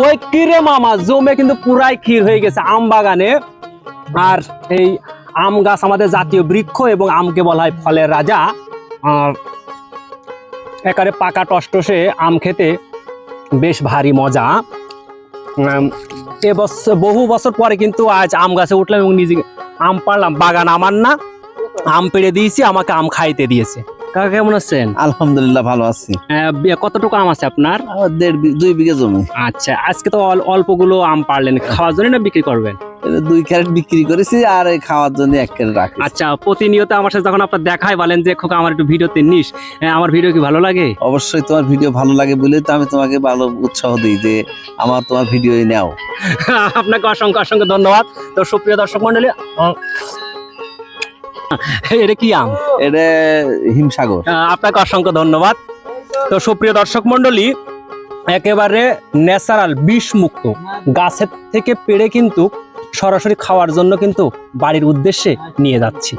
ওই কিরে মামা জমে কিন্তু পুরাই ক্ষীর হয়ে গেছে আম বাগানে। আর এই আম গাছ আমাদের জাতীয় বৃক্ষ এবং আমকে বলা হয় ফলের রাজা। আর একারে পাকা টসটসে আম খেতে বেশ ভারী মজা। এবছর বহু বছর পরে কিন্তু আজ আম গাছে উঠলাম এবং নিজে আম পারলাম বাগান আমার না, আম পেড়ে দিয়েছি, আমাকে আম খাইতে দিয়েছে। কাকা কেমন আছেন? আলহামদুলিল্লাহ ভালো আছি। আহ, কতটুকু আম আছে আপনার? দেড় দুই বিঘা জমি। আচ্ছা আজকে তো অল- অল্পগুলো আম পারলেন খাওয়ার জন্য না বিক্রি করবেন? দুই ক্যারেট বিক্রি করেছি আর খাওয়ার জন্য এক ক্যারেট রাখি আচ্ছা প্রতিনিয়ত আমার সাথে যখন আপনার দেখায় বলেন যে খোকা আমার একটু ভিডিওতে নিস হ্যাঁ, আমার ভিডিও কি ভালো লাগে? অবশ্যই তোমার ভিডিও ভালো লাগে বলে তো আমি তোমাকে ভালো উৎসাহ দিই যে আমার তোমার ভিডিও নাও। আপনাকে অসংখ্য অসংখ্য ধন্যবাদ। তো সুপ্রিয় দর্শক মন্ডলী এটা কি আম? এটা হিমসাগর। আপনাকে অসংখ্য ধন্যবাদ। তো সুপ্রিয় দর্শক মন্ডলী একেবারে ন্যাচারাল বিষ মুক্ত গাছের থেকে পেড়ে কিন্তু সরাসরি খাওয়ার জন্য কিন্তু বাড়ির উদ্দেশ্যে নিয়ে যাচ্ছি।